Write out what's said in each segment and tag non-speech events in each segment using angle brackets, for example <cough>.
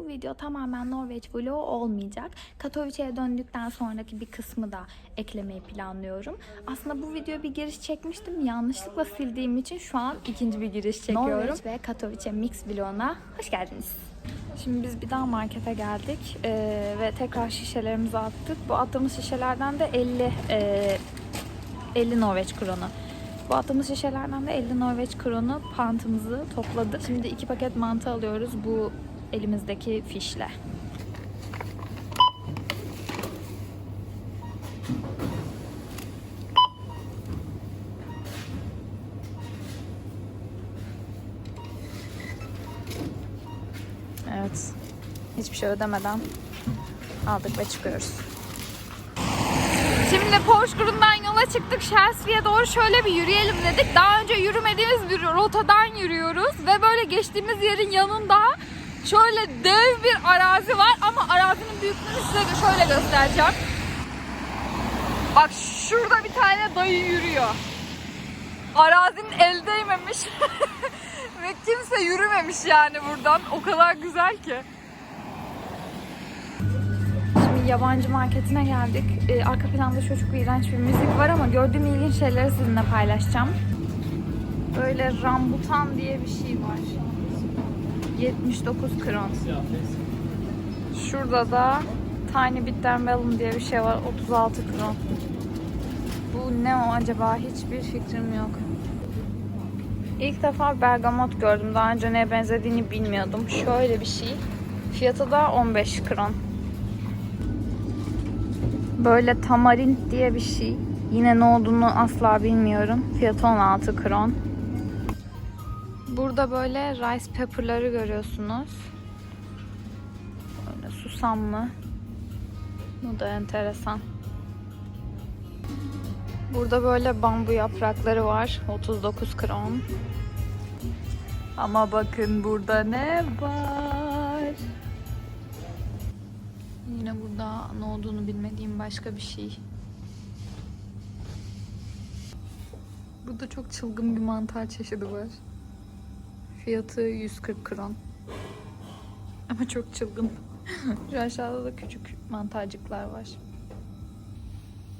Bu video tamamen Norveç vlogu olmayacak. Katowice'ye döndükten sonraki bir kısmı da eklemeyi planlıyorum. Aslında bu videoya bir giriş çekmiştim. Yanlışlıkla sildiğim için şu an ikinci bir giriş çekiyorum. Norveç ve Katowice mix vloguna hoş geldiniz. Şimdi biz bir daha markete geldik ee, ve tekrar şişelerimizi attık. Bu attığımız şişelerden de 50 e, 50 Norveç kronu. Bu attığımız şişelerden de 50 Norveç kronu pantımızı topladık. Şimdi iki paket mantı alıyoruz bu elimizdeki fişle. Evet. Hiçbir şey ödemeden aldık ve çıkıyoruz. Şimdi Porsgrun'dan yola çıktık. Şelsvi'ye doğru şöyle bir yürüyelim dedik. Daha önce yürümediğimiz bir rotadan yürüyoruz. Ve böyle geçtiğimiz yerin yanında şöyle dev bir arazi var. Ama arazinin büyüklüğünü size şöyle göstereceğim. Bak şurada bir tane dayı yürüyor. Arazinin el değmemiş. <laughs> Ve kimse yürümemiş yani buradan. O kadar güzel ki. Şimdi yabancı marketine geldik. Ee, arka planda çok çok iğrenç bir müzik var ama gördüğüm ilginç şeyleri sizinle paylaşacağım. Böyle rambutan diye bir şey var. 79 kron. Şurada da Tiny Bitter Melon diye bir şey var. 36 kron. Bu ne o acaba? Hiçbir fikrim yok. İlk defa bergamot gördüm. Daha önce neye benzediğini bilmiyordum. Şöyle bir şey. Fiyatı da 15 kron. Böyle tamarint diye bir şey. Yine ne olduğunu asla bilmiyorum. Fiyatı 16 kron. Burada böyle rice pepper'ları görüyorsunuz. Böyle susamlı. Bu da enteresan. Burada böyle bambu yaprakları var. 39 kron. Ama bakın burada ne var? Yine burada ne olduğunu bilmediğim başka bir şey. Burada çok çılgın bir mantar çeşidi var. Fiyatı 140 kron. Ama çok çılgın. Şu aşağıda da küçük mantarcıklar var.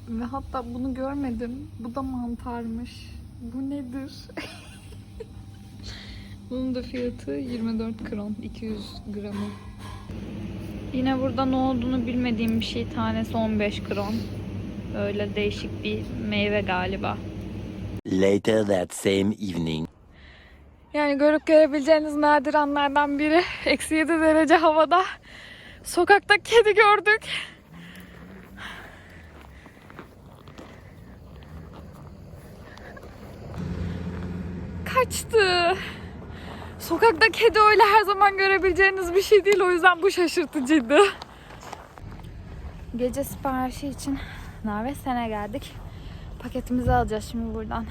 Ve hatta bunu görmedim. Bu da mantarmış. Bu nedir? <laughs> Bunun da fiyatı 24 kron. 200 gramı. Yine burada ne olduğunu bilmediğim bir şey. Tanesi 15 kron. Böyle değişik bir meyve galiba. Later that same evening. Yani görüp görebileceğiniz nadir anlardan biri. <laughs> Eksi 7 derece havada. Sokakta kedi gördük. Kaçtı. Sokakta kedi öyle her zaman görebileceğiniz bir şey değil. O yüzden bu şaşırtıcıydı. Gece siparişi için Narvesen'e geldik. Paketimizi alacağız şimdi buradan.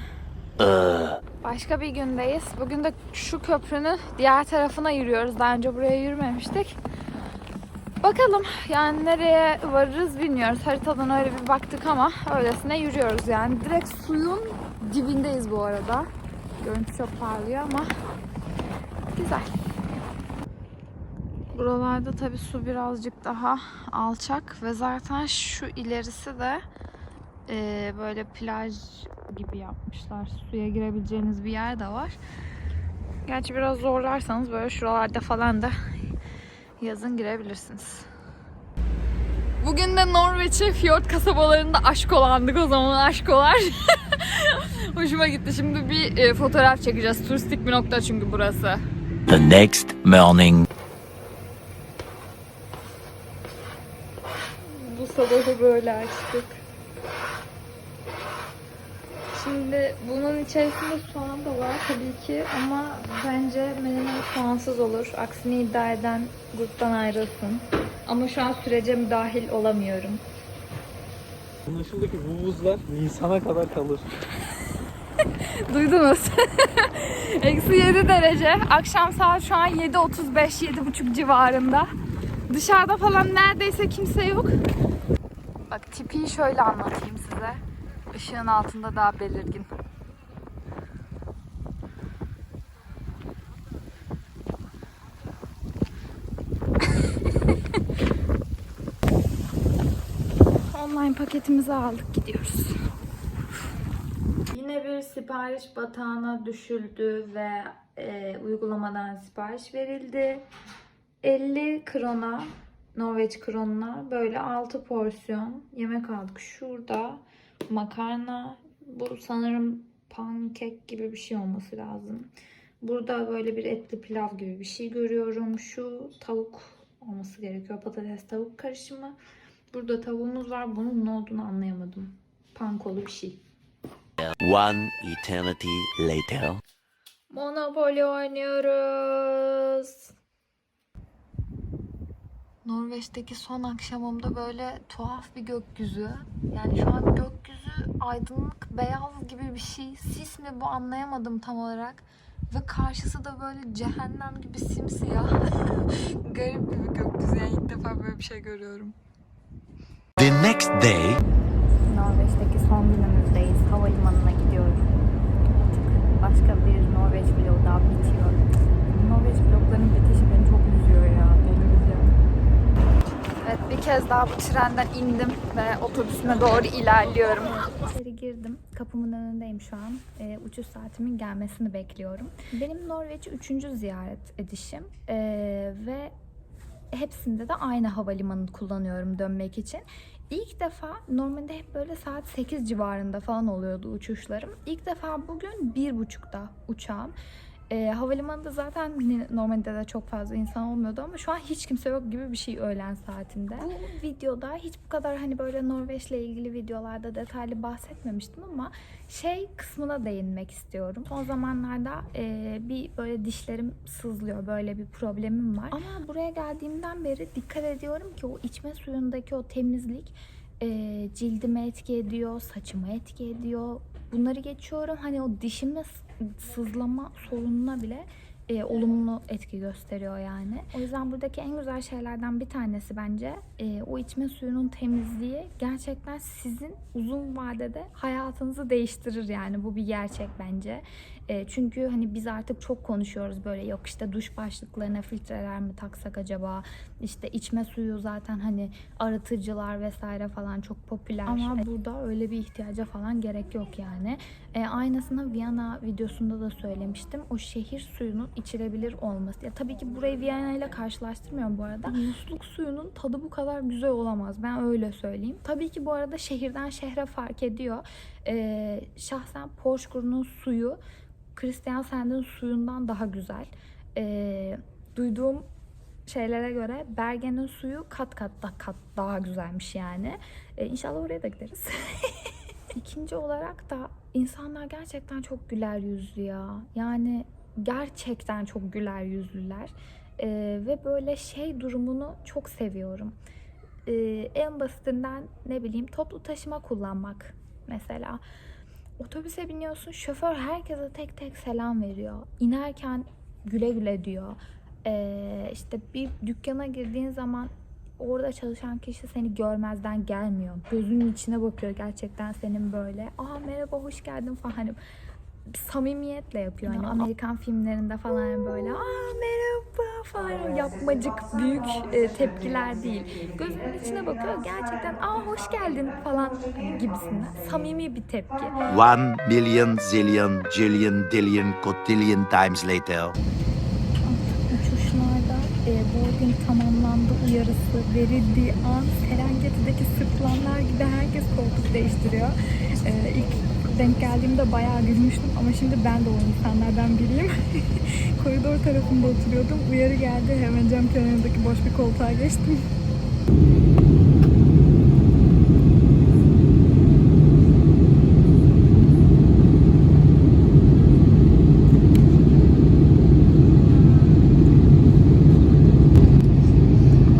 Başka bir gündeyiz. Bugün de şu köprünün diğer tarafına yürüyoruz. Daha önce buraya yürümemiştik. Bakalım yani nereye varırız bilmiyoruz. Haritadan öyle bir baktık ama öylesine yürüyoruz yani. Direkt suyun dibindeyiz bu arada. Görüntü çok parlıyor ama güzel. Buralarda tabii su birazcık daha alçak ve zaten şu ilerisi de e, böyle plaj gibi yapmışlar. Suya girebileceğiniz bir yer de var. Gerçi biraz zorlarsanız böyle şuralarda falan da yazın girebilirsiniz. Bugün de Norveç'e fiyort kasabalarında aşk olandık o zaman aşkolar. <laughs> Hoşuma gitti. Şimdi bir e, fotoğraf çekeceğiz. Turistik bir nokta çünkü burası. The next morning. Bu sabahı böyle açtık. Şimdi bunun içerisinde soğan da var tabii ki ama bence menemen soğansız olur. Aksini iddia eden gruptan ayrılsın. Ama şu an sürece müdahil olamıyorum. Anlaşıldı ki bu buzlar Nisan'a kadar kalır. <laughs> Duydunuz. <laughs> Eksi 7 derece. Akşam saat şu an 7.35, 7.30 civarında. Dışarıda falan neredeyse kimse yok. Bak tipi şöyle anlatayım size. Işığın altında daha belirgin. <laughs> Online paketimizi aldık gidiyoruz. Yine bir sipariş batağına düşüldü ve e, uygulamadan sipariş verildi. 50 krona, Norveç kronuna böyle 6 porsiyon yemek aldık. Şurada makarna, bu sanırım pankek gibi bir şey olması lazım. Burada böyle bir etli pilav gibi bir şey görüyorum. Şu tavuk olması gerekiyor. Patates tavuk karışımı. Burada tavuğumuz var. Bunun ne olduğunu anlayamadım. Pankolu bir şey. One eternity later. Monopoly oynuyoruz. Norveç'teki son akşamımda böyle tuhaf bir gökyüzü. Yani şu an gökyüzü aydınlık, beyaz gibi bir şey. Sis mi bu anlayamadım tam olarak. Ve karşısı da böyle cehennem gibi simsiyah. <laughs> Garip bir gökyüzü. Yani ilk defa böyle bir şey görüyorum. The next day, Norveç'teki son günümüzdeyiz. Havalimanına gidiyorum. Artık başka bir Norveç vlogu daha bitiyor. Norveç vloglarının bitişi beni çok üzüyor ya. Delireceğim. Evet bir kez daha bu trenden indim ve otobüsüme doğru ilerliyorum. İçeri girdim. Kapımın önündeyim şu an. Ee, uçuş saatimin gelmesini bekliyorum. Benim Norveç'i üçüncü ziyaret edişim. Ee, ve hepsinde de aynı havalimanını kullanıyorum dönmek için. İlk defa normalde hep böyle saat 8 civarında falan oluyordu uçuşlarım. İlk defa bugün 1.30'da uçağım. Ee, havalimanında zaten hani normalde de çok fazla insan olmuyordu ama şu an hiç kimse yok gibi bir şey öğlen saatinde. Bu videoda hiç bu kadar hani böyle Norveç'le ilgili videolarda detaylı bahsetmemiştim ama şey kısmına değinmek istiyorum. Son zamanlarda e, bir böyle dişlerim sızlıyor. Böyle bir problemim var. Ama buraya geldiğimden beri dikkat ediyorum ki o içme suyundaki o temizlik e, cildime etki ediyor, saçıma etki ediyor. Bunları geçiyorum. Hani o dişime s- sızlama sorununa bile e, olumlu etki gösteriyor yani. O yüzden buradaki en güzel şeylerden bir tanesi bence e, o içme suyunun temizliği gerçekten sizin uzun vadede hayatınızı değiştirir yani bu bir gerçek bence. E, çünkü hani biz artık çok konuşuyoruz böyle yok işte duş başlıklarına filtreler mi taksak acaba? İşte içme suyu zaten hani arıtıcılar vesaire falan çok popüler. Ama burada öyle bir ihtiyaca falan gerek yok yani. E, aynısını Viyana videosunda da söylemiştim. O şehir suyunun içilebilir olması. Ya tabii ki burayı Viyana ile karşılaştırmıyorum bu arada. Musluk suyunun tadı bu kadar güzel olamaz. Ben öyle söyleyeyim. Tabii ki bu arada şehirden şehre fark ediyor. E, şahsen Porsgrun'un suyu Christian Sand'in suyundan daha güzel. E, duyduğum şeylere göre Bergen'in suyu kat kat da kat daha güzelmiş yani. E, inşallah oraya da gideriz. <laughs> İkinci olarak da insanlar gerçekten çok güler yüzlü ya. Yani gerçekten çok güler yüzlüler. E, ve böyle şey durumunu çok seviyorum. E, en basitinden ne bileyim toplu taşıma kullanmak mesela. Otobüse biniyorsun şoför herkese tek tek selam veriyor. İnerken güle güle diyor. Ee, işte bir dükkana girdiğin zaman orada çalışan kişi seni görmezden gelmiyor. Gözünün içine bakıyor gerçekten senin böyle. Aa merhaba hoş geldin falan. Samimiyetle yapıyor. Hani Amerikan filmlerinde falan böyle aa merhaba falan yapmacık büyük e, tepkiler değil. Gözünün içine bakıyor gerçekten aa hoş geldin falan gibisinden. Samimi bir tepki. one million zillion jillion dillion cotillion times later. uçuşlarda e, boarding tamamlandı uyarısı verildiği an Serengeti'deki sırtlanlar gibi herkes koltuk değiştiriyor. E, ilk denk geldiğimde bayağı gülmüştüm ama şimdi ben de o insanlardan biriyim. <laughs> Koridor tarafında oturuyordum. Uyarı geldi. Hemen cam kenarındaki boş bir koltuğa geçtim.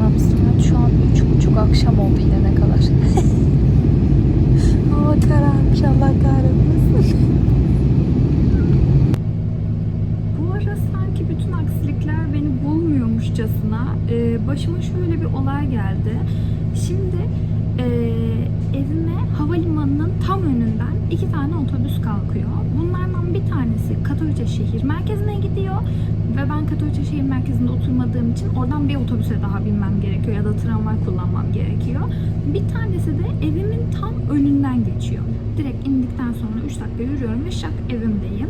Abi saat şu an üç buçuk akşam oldu inene kadar. Hava kararmış Allah kahretmesin. Bu ara sanki bütün aksilikler beni bulmuyormuşçasına e, başıma şöyle bir olay geldi. Şimdi e, evime havalimanının tam önünden iki tane otobüs kalkıyor. Bunlardan bir tanesi Katowice şehir merkezine gidiyor ve ben Katowice şehir merkezinde oturmadığım için oradan bir otobüse daha binmem gerekiyor. ya da tramvay kullanmam gerekiyor. Bir tanesi de evimin tam önünden geçiyor. Direkt indikten sonra 3 dakika yürüyorum ve şak evimdeyim.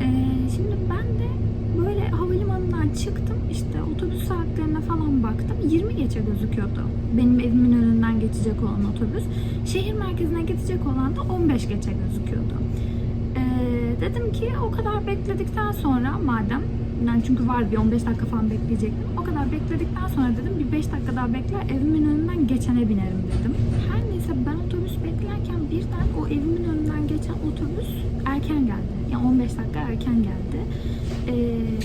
Ee, şimdi ben de çıktım işte otobüs saatlerine falan baktım 20 geçe gözüküyordu benim evimin önünden geçecek olan otobüs şehir merkezine gidecek olan da 15 geçe gözüküyordu Ee, dedim ki o kadar bekledikten sonra madem yani çünkü var bir 15 dakika falan bekleyecektim. O kadar bekledikten sonra dedim bir 5 dakika daha bekler evimin önünden geçene binerim dedim. Her neyse ben otobüs beklerken birden o evimin geçen otobüs erken geldi. Yani 15 dakika erken geldi. Ee,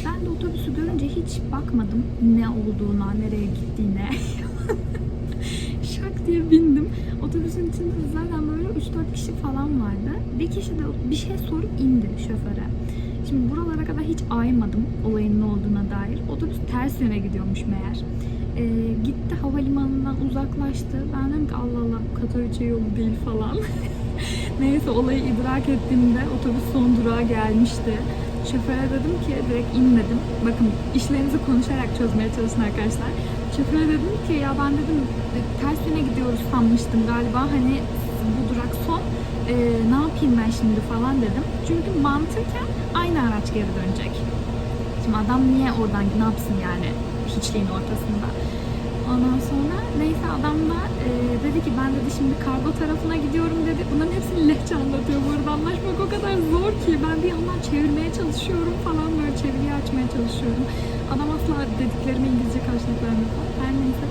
ben de otobüsü görünce hiç bakmadım ne olduğuna, nereye gittiğine. <laughs> Şak diye bindim. Otobüsün içinde zaten böyle 3-4 kişi falan vardı. Bir kişi de bir şey sorup indi şoföre. Şimdi buralara kadar hiç aymadım olayın ne olduğuna dair. Otobüs ters yöne gidiyormuş meğer. Ee, gitti havalimanından uzaklaştı. Ben dedim ki Allah Allah Katowice yolu değil falan. <laughs> Neyse olayı idrak ettiğimde otobüs son durağa gelmişti. Şoföre dedim ki direkt inmedim. Bakın işlerinizi konuşarak çözmeye çalışın arkadaşlar. Şoföre dedim ki ya ben dedim e, ters yöne gidiyoruz sanmıştım galiba. Hani bu durak son. Ee, ne yapayım ben şimdi falan dedim. Çünkü mantıken aynı araç geri dönecek. Şimdi adam niye oradan ne yapsın yani hiçliğin ortasında. Ondan sonra neyse adam da e, dedi ki ben dedi şimdi kargo tarafına gidiyorum dedi. Bunların hepsini lehçe anlatıyor bu arada anlaşmak o kadar zor ki. Ben bir yandan çevirmeye çalışıyorum falan böyle çeviriyi açmaya çalışıyorum. Adam asla dediklerime İngilizce karşılık falan. Her neyse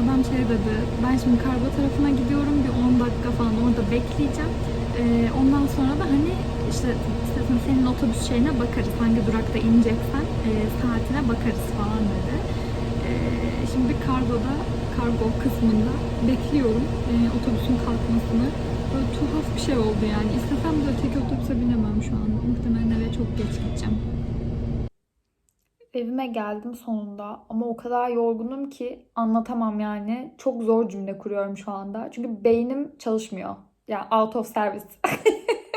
adam şey dedi ben şimdi kargo tarafına gidiyorum bir 10 dakika falan orada bekleyeceğim. E, ondan sonra da hani işte senin otobüs şeyine bakarız. Hangi durakta ineceksen e, saatine bakarız falan kargoda, kargo kısmında bekliyorum e, otobüsün kalkmasını. Böyle tuhaf bir şey oldu yani. İstesem de öteki otobüse binemem şu an. Muhtemelen eve çok geç gideceğim. Evime geldim sonunda ama o kadar yorgunum ki anlatamam yani. Çok zor cümle kuruyorum şu anda. Çünkü beynim çalışmıyor. Yani out of service. <laughs>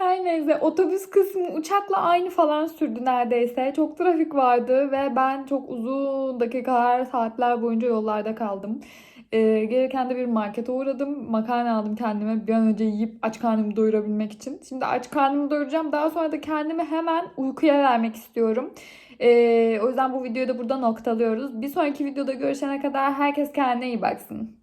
Her neyse otobüs kısmı uçakla aynı falan sürdü neredeyse. Çok trafik vardı ve ben çok uzun dakikalar, saatler boyunca yollarda kaldım. Ee, gelirken de bir markete uğradım. Makarna aldım kendime bir an önce yiyip aç karnımı doyurabilmek için. Şimdi aç karnımı doyuracağım. Daha sonra da kendimi hemen uykuya vermek istiyorum. Ee, o yüzden bu videoyu da burada noktalıyoruz. Bir sonraki videoda görüşene kadar herkes kendine iyi baksın.